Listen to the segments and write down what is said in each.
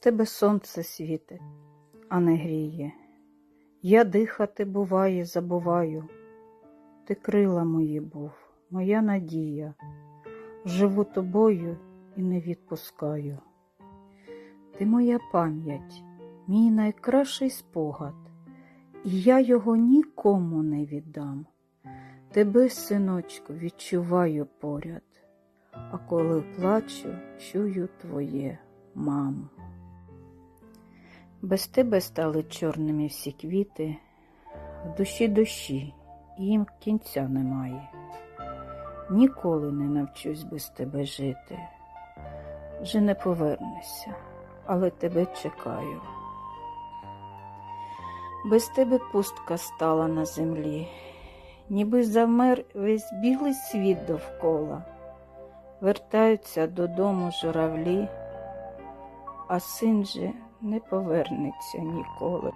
Тебе сонце світить, а не гріє. Я дихати, буває, забуваю. Ти крила мої був, моя надія. Живу тобою і не відпускаю. Ти моя пам'ять, мій найкращий спогад, і я його нікому не віддам. Тебе, синочку, відчуваю поряд, а коли плачу, чую твоє, мамо. Без тебе стали чорними всі квіти, в душі душі, і їм кінця немає. Ніколи не навчусь без тебе жити. Вже не повернуся, але тебе чекаю. Без тебе пустка стала на землі, ніби завмер весь білий світ довкола. Вертаються додому журавлі, а син же не повернеться ніколи.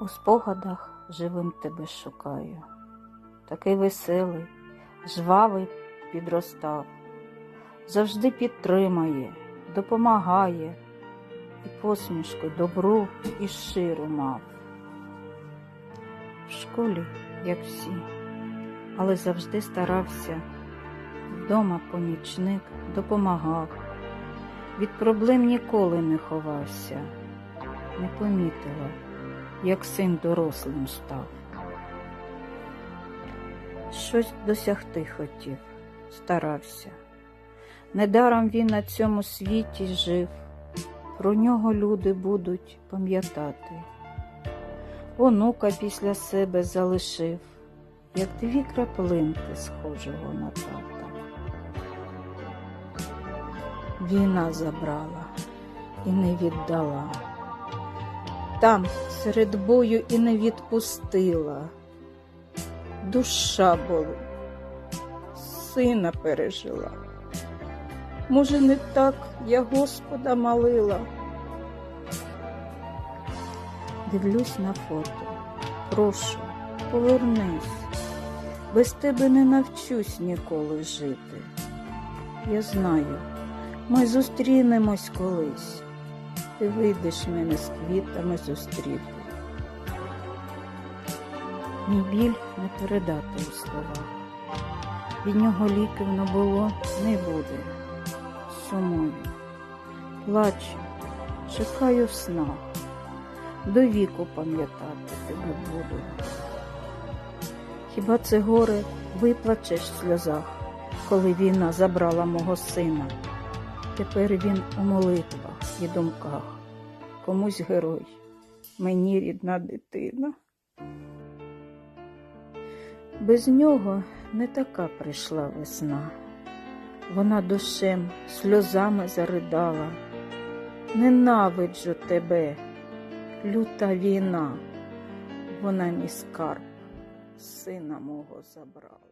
У спогадах живим тебе шукаю, такий веселий, жвавий підростав, завжди підтримає, допомагає, і посмішку добру і щиру мав. В школі, як всі, але завжди старався, вдома помічник допомагав, від проблем ніколи не ховався, не помітила, як син дорослим став. Щось досягти хотів, старався. Недаром він на цьому світі жив, про нього люди будуть пам'ятати. Онука після себе залишив, як дві краплинки схожого на тата. Війна забрала і не віддала. Там серед бою і не відпустила. Душа болить, сина пережила. Може, не так я Господа молила. Дивлюсь на фото. Прошу, повернись. Без тебе не навчусь ніколи жити. Я знаю, ми зустрінемось колись. Ти вийдеш мене з квітами зустріти. Мій біль не передати у словах. Від нього ліків не було, не буде. Сумую, плачу, чекаю сна, до віку пам'ятати тебе буду. Хіба це горе виплачеш в сльозах, коли війна забрала мого сина? Тепер він у молитвах і думках, комусь герой, мені рідна дитина. Без нього не така прийшла весна. Вона душем сльозами заридала. Ненавиджу тебе, люта війна, вона мій скарб, сина мого забрала.